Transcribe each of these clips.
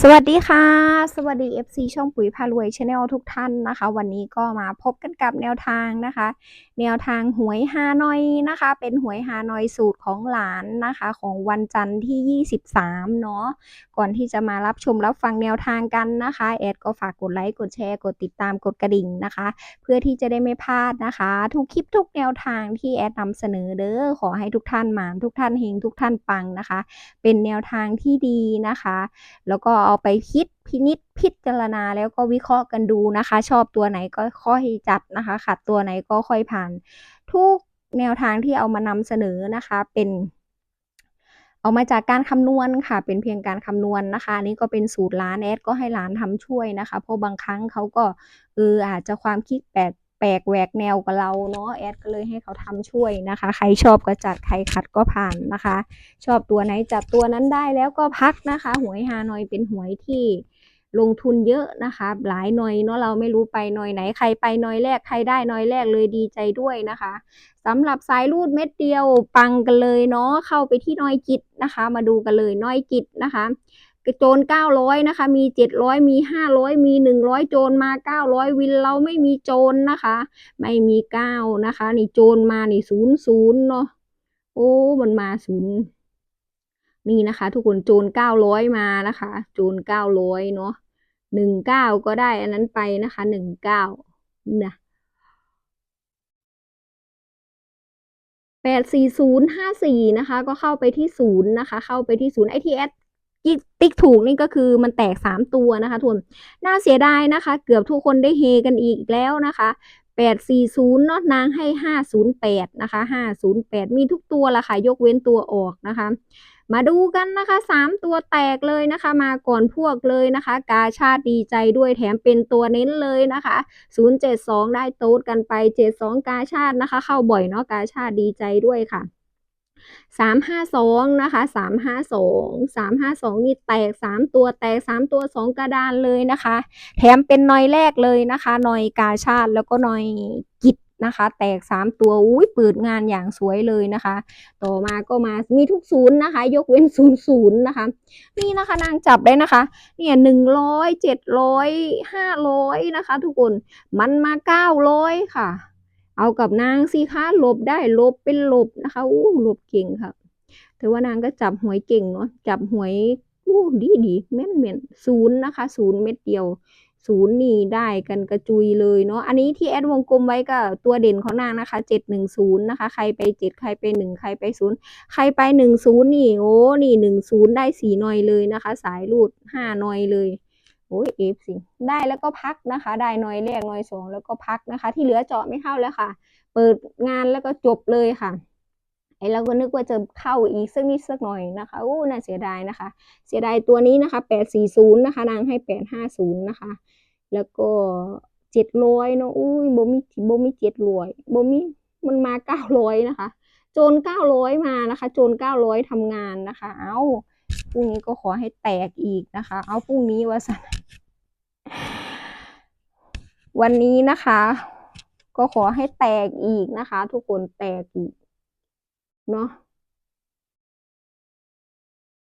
สวัสดีค่ะ สวัสดี FC ช่องปุ๋ยพารวยชาแนลทุกท่านนะคะ วันนี้ก็มาพบกันกับแนวทางนะคะ แนวทางหวยฮานอยนะคะ เป็นหวยฮานอยสูตรของหลานนะคะ ของวันจันทร์ที่ 23 เนาะก่อนที่จะมารับชมรับฟังแนวทางกันนะคะแอดก็ฝากกดไลค์กดแชร์กดติดตามกดกระดิ่งนะคะ เพื่อที่จะได้ไม่พลาดนะคะ ทุกคลิปทุกแนวทางที่แอดนำเสนอเด้อขอให้ทุกท่านหมานทุกท่านเฮงทุกท่านปังนะคะ เป็นแนวทางที่ดีนะคะ แล้วก็เอาไปคิดพินิจพิจารณาแล้วก็วิเคราะห์กันดูนะคะ ชอบตัวไหนก็ค่อยจัดนะคะขัดตัวไหนก็ค่อยผ่าน ทุกแนวทางที่เอามานำเสนอนะคะเป็นเอามาจากการคำนวณค่ะ เป็นเพียงการคำนวณนะคะนี่ก็เป็นสูตรร้านแอดก็ให้ร้านทำช่วยนะคะ เพราะบางครั้งเขาก็เอออาจจะความคิดแปลกแปลกแหวกแนวกับเราเนาะแอดก็เลยให้เขาทำช่วยนะคะ ใครชอบก็จัดใครขัดก็ผ่านนะคะ ชอบตัวไหนจับตัวนั้นได้แล้วก็พักนะคะ หวยฮานอยเป็นหวยที่ลงทุนเยอะนะคะ หลายหน่อยเนาะเราไม่รู้ไปหน่อยไหนใครไปหน่อยแรกใครได้หน่อยแรกเลยดีใจด้วยนะคะสำหรับสายรูดเม็ดเดียวปังกันเลยเนาะเข้าไปที่น้อยกิจนะคะ มาดูกันเลยน้อยกิจนะคะ โจนเก้าร้อยนะคะ มีเจ็ดร้อยมีห้าร้อยมีหนึ่งร้อยโจรมาเก้าร้อยวินเราไม่มีโจรนะคะ ไม่มีเก้านะคะ นี่โจรมานี่ศูนย์ศูนย์เนาะโอ้มันมาศูนย์นี่นะคะ ทุกคนโจรเก้าร้อยมานะคะ โจรเก้าร้อยเนาะหนึ่งเก้าก็ได้อันนั้นไปนะคะหนึ่งเก้านะแปดสี่ศูนย์ห้าสี่นะคะ ก็เข้าไปที่ศูนย์นะคะ เข้าไปที่ศูนย์ไอทีเอส ติ๊กถูกนี่ก็คือมันแตกสามตัวนะคะทุนน่าเสียดายนะคะ เกือบทุกคนได้เฮกันอีกแล้วนะคะแปดสี่ศูนย์เนาะนางให้ห้าศูนย์แปดนะคะห้าศูนย์แปดมีทุกตัวละค่ะ ยกเว้นตัวออกนะคะ มาดูกันนะคะสามตัวแตกเลยนะคะ มาก่อนพวกเลยนะคะ กาชาติดีใจด้วยแถมเป็นตัวเน้นเลยนะคะศูนย์เจ็ดสองได้โต๊ดกันไปเจ็ดสองกาชาตินะคะ เข้าบ่อยเนาะกาชาติดีใจด้วยค่ะ สามห้าสองนะคะสามห้าสองสามห้าสองนี่แตกสามตัวแตกสามตัวสองกระดานเลยนะคะ แถมเป็นนอยแรกเลยนะคะนอยกาชาติแล้วก็นอยกิจนะคะ แตกสามตัวอุ้ยเปิดงานอย่างสวยเลยนะคะ ต่อมาก็มามีทุกศูนย์นะคะ ยกเว้นศูนย์ศูนย์นะคะ นี่นะคะนางจับได้นะคะ เนี่ยหนึ่งร้อยเจ็ดร้อยห้าร้อยนะคะ ทุกคนมันมาเก้าร้อยค่ะ เอากับนางสิคะลบได้ลบเป็นลบนะคะอู้ลบเก่งค่ะถือว่านางก็จับหวยเก่งเนาะจับหวยอู้ดีดีแม่นแม่นศูนย์นะคะศูนย์เม็ดเดียวศูนย์นี่ได้กันกระจุยเลยเนาะอันนี้ที่แอดวงกลมไว้ก็ตัวเด่นของนางนะคะเจ็ดหนึ่งศูนย์นะคะใครไปเจ็ดใครไปหนึ่งใครไปศูนย์ใครไปหนึ่งศูนย์นี่โอ้นี่หนึ่งศูนย์ได้สี่หน่อยเลยนะคะ สายรูดห้าหน่อยเลย อ้ยเอฟสิได้แล้วก็พักนะคะ ได้หน่อยแรกหน่อยสองแล้วก็พักนะคะ ที่เหลือเจาะไม่เข้าแล้วค่ะ เปิดงานแล้วก็จบเลยค่ะไอเราก็นึกว่าจะเข้าอีกสักนิดสักหน่อยนะคะอู้น่าเสียดายนะคะ เสียดายตัวนี้นะคะแปดสี่ศูนย์นะคะ นางให้แปดห้าศูนย์นะคะ แล้วก็เจ็ดร้อยเนาะอุ้ยบ่มีบ่มีเจ็ดร้อยบ่มีมันมาเก้าร้อยนะคะ โจรเก้าร้อยมานะคะ โจรเก้าร้อยทำงานนะคะ เอา พรุ่งนี้ก็ขอให้แตกอีกนะคะ เอาพรุ่งนี้ว่าสันวันนี้นะคะ ก็ขอให้แตกอีกนะคะ ทุกคนแตกอีกเนาะ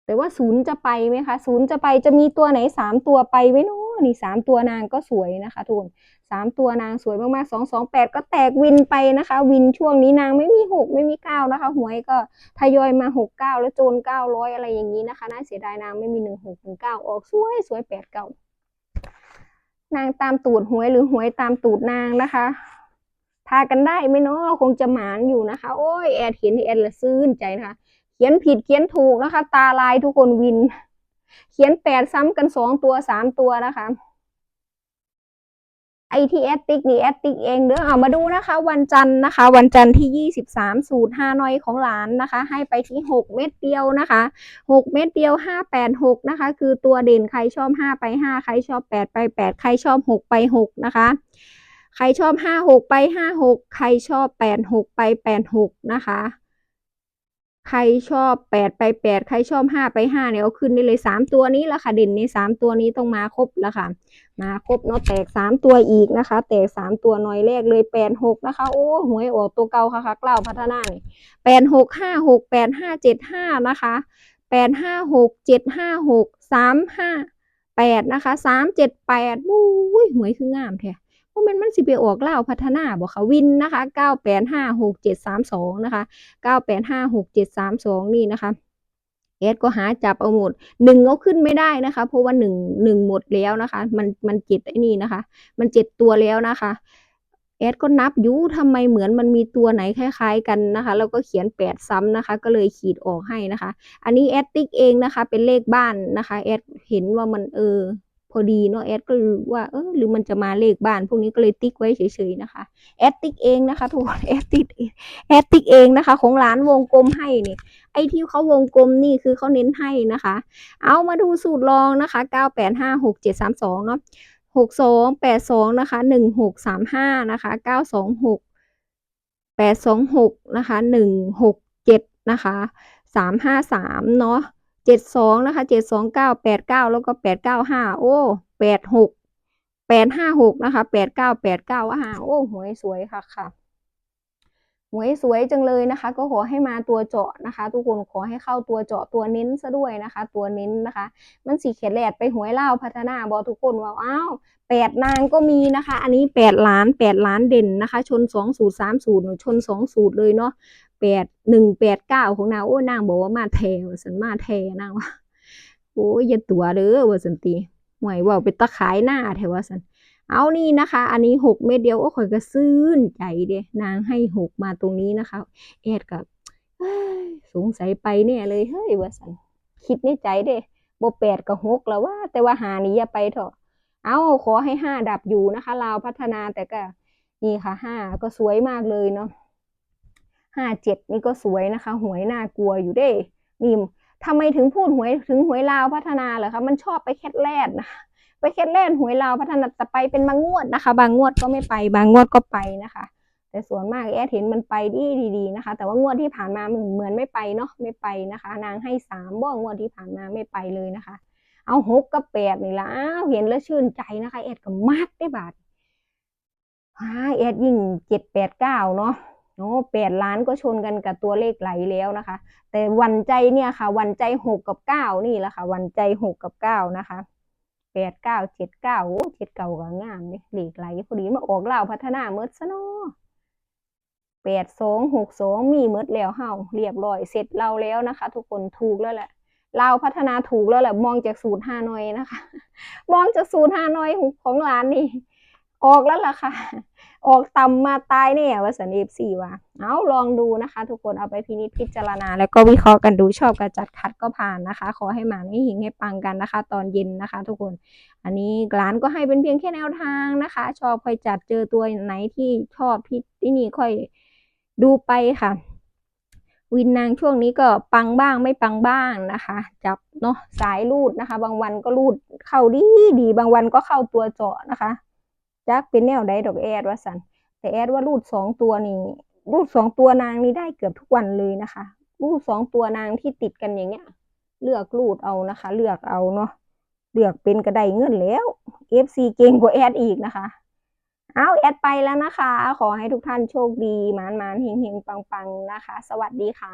แต่ว่าศูนย์จะไปไหมคะศูนย์จะไปจะมีตัวไหนสามตัวไปไหมเนาะ นี่สามตัวนางก็สวยนะคะทุกคนสามตัวนางสวยมากๆสองสองแปดก็แตกวินไปนะคะ วินช่วงนี้นางไม่มีหกไม่มีเก้านะคะหวยก็ทยอยมาหกเก้าแล้วโจนเก้าร้อยอะไรอย่างนี้นะคะน่าเสียดายนางไม่มีหนึ่งหกหนึ่งเก้าออกสวยสวยแปดเก้านางตามตูดหวยหรือหวยตามตูดนางนะคะทากันได้ไหมเนาะคงจะหมานอยู่นะคะ โอ้ยแอดเห็นแอดละซื่นใจนะคะ เขียนผิดเขียนถูกนะคะ ตาลายทุกคนวิน เขียนแปดซ้ำกันสองตัวสามตัวนะคะไอที่แอตติกนี่แอตติกเองเด้อเอามาดูนะคะ วันจันทร์นะคะ วันจันทร์ที่ยี่สิบสามสูตรห้านอยของหลานนะคะ ให้ไปที่หกเม็ดเดียวนะคะหกเม็ดเดียวห้าแปดหกนะคะ คือตัวเด่นใครชอบห้าไปห้าใครชอบแปดไปแปดใครชอบหกไปหกนะคะ ใครชอบห้าหกไปห้าหกใครชอบแปดหกไปแปดหกนะคะ ใครชอบแปดไปแปดใครชอบห้าไปห้าเนี่ยเอาขึ้นได้เลยสามตัวนี้ละค่ะเด่นในสามตัวนี้ต้องมาครบล้วค่ะ มาครบเนาะแตกสามตัวอีกนะคะ แตกสามตัวหน่อยแรกเลยแปดหกนะคะโอ้หวยออกตัวเก่าค่ะค่ะกล้าวพัฒนาเนี่ยแปดหกห้าหกแปดห้าเจ็ดห้านะคะแปดห้าหกเจ็ดห้าหกสามห้าแปดนะคะสามเจ็ดแปดบุ้ยหวยคืองามแท้ พวกมันมันสิไปออกเล่าพัฒนาบอกค่ะวินนะคะเก้าแปดห้าหกเจ็ดสามสองนะคะเก้าแปดห้าหกเจ็ดสามสองนี่นะคะเอสก็หาจับเอาหมดหนึ่งเอาขึ้นไม่ได้นะคะ เพราะว่าหนึ่งหนึ่งหมดแล้วนะคะ มันมันเจ็ดไอ้นี่นะคะ มันเจ็ดตัวแล้วนะคะแอดก็นับยูทำไมเหมือนมันมีตัวไหนคล้าย ๆ กันนะคะแล้วก็เขียนแปดซ้ำนะคะ ก็เลยขีดออกให้นะคะ อันนี้แอดติ๊กเองนะคะ เป็นเลขบ้านนะคะแอดเห็นว่ามันเออ พอดีเนาะแอดก็ว่าเออหรือมันจะมาเลขบ้าน พวกนี้ก็เลยติ๊กไว้เฉยๆนะคะ แอดติ๊กเองนะคะทุกคนแอดติ๊กแอดติ๊กเองนะคะ ของร้านวงกลมให้นี่ไอที่เขาวงกลมนี่คือเขาเน้นให้นะคะ เอามาดูสูตรรองนะคะเก้าแปดห้าหกเจ็ดสามสองเนาะหกสองแปดสองนะคะหนึ่งหกสามห้านะคะเก้าสองหกแปดสองหกนะคะหนึ่งหกเจ็ดนะคะสามห้าสามเนาะ เจ็ดสองนะคะเจ็ดสองเก้าแปดเก้าแล้วก็แปดเก้าห้าโอ้แปดหกแปดห้าหกนะคะแปดเก้าแปดเก้าห้าโอ้หวยสวยค่ะค่ะหวยสวยจังเลยนะคะ ก็ขอให้มาตัวเจาะนะคะ ทุกคนขอให้เข้าตัวเจาะตัวเน้นซะด้วยนะคะ ตัวเน้นนะคะ มันสีเขียนแหลดไปหวยเล่าพัฒนาบอทุกคนว่าอ้าวแปดนางก็มีนะคะ อันนี้แปดล้านแปดล้านเด่นนะคะ ชนสองสูตรสามสูตรชนสองสูตรเลยเนาะ แปดหนึ่งแปดเก้าของนางโอ้นางบอกว่ามาแทวสันมาแทนางว่าโอ้ยอย่าตัวเด้อว่าสันตีหวยว่าเป็นตะขายหน้าแถวว่าสันเอานี่นะคะ อันนี้หกเม็ดเดียวโอ้ข่อยก็ซื่นใจเด้นางให้หกมาตรงนี้นะคะแอดกับสงสัยไปเนี่ยเลยเฮ้ยว่าสันคิดในใจเด้บ่แปดกับหกแล้วว่า แต่ว่าหานี้อย่าไปเถอะเอาขอให้ห้าดับอยู่นะคะลาพัฒนาแต่ก็นี่ค่ะห้าก็สวยมากเลยเนาะ ห้าเจ็ดนี่ก็สวยนะคะ หวยน่ากลัวอยู่เด้นี่ทำไมถึงพูดหวยถึงหวยลาวพัฒนาเหรอคะมันชอบไปแคทแลดนะคะไปแค่เล่นหวยลาวพัฒนาแต่ไปเป็นบางงวดนะคะ บางงวดก็ไม่ไป บางงวดก็ไปนะคะ แต่ส่วนมากแอดเห็นมันไปดีดีๆนะคะ แต่ว่างวดที่ผ่านมาเหมือนไม่ไปเนาะไม่ไปนะคะ นางให้สามบ้องงวดที่ผ่านมาไม่ไปเลยนะคะ เอาหกกับแปดนี่ละเห็นแล้วชื่นใจนะคะแอดก็มากได้บาทฮ่าแอดยิ่งเจ็ดแปดเก้าเนาะ โอ้แปดล้านก็ชนกันกับตัวเลขไหลแล้วนะคะ แต่วันใจเนี่ยค่ะ วันใจหกกับเก้านี่แหละค่ะ วันใจหกกับเก้านะคะแปดเก้าเจ็ดเก้าโอ้เจ็ดเก้าก็งามเลยหลีกไหลพอดีมาออกเล่าพัฒนาเมื่อซะเนาะแปดสองหกสองมีเมื่อแล้วเฮาเรียบร้อยเสร็จเราแล้วนะคะ ทุกคนถูกแล้วแหละเราพัฒนาถูกแล้วแหละมองจากสูตรฮานอยนะคะ มองจากสูตรฮานอยของร้านนี่ ออกแล้วล่ะค่ะ ออกต่ำมาตายเนี่ยว่าสันเอฟซีว่าเอาลองดูนะคะ ทุกคนเอาไปพินิจพิจารณา แล้วก็วิเคราะห์กันดูชอบกระจัดคัดก็ผ่านนะคะ ขอให้หมาให้หิงให้ปังกันนะคะ ตอนเย็นนะคะ ทุกคน อันนี้ร้านก็ให้เป็นเพียงแค่แนวทางนะคะ ชอบค่อยจัดเจอตัวไหนที่ชอบที่ที่นี่ค่อยดูไปค่ะวินนางช่วงนี้ก็ปังบ้างไม่ปังบ้างนะคะ จับเนาะสายรูดนะคะ บางวันก็รูดเข้าดีดีบางวันก็เข้าตัวเจาะนะคะ จักเป็นแนวใดดอกแอดว่าสันแต่แอดว่ารูดสองตัวนี่รูดสองตัวนางนี้ได้เกือบทุกวันเลยนะคะ รูดสองตัวนางที่ติดกันอย่างเงี้ย เลือกรูดเอานะคะ เลือกเอาเนาะเลือกเป็นกระไดเงินแล้ว FC เก่งกว่าแอดอีกนะคะเอาแอดไปแล้วนะคะ ขอให้ทุกท่านโชคดีหมานๆเฮงๆปังนะคะ สวัสดีค่ะ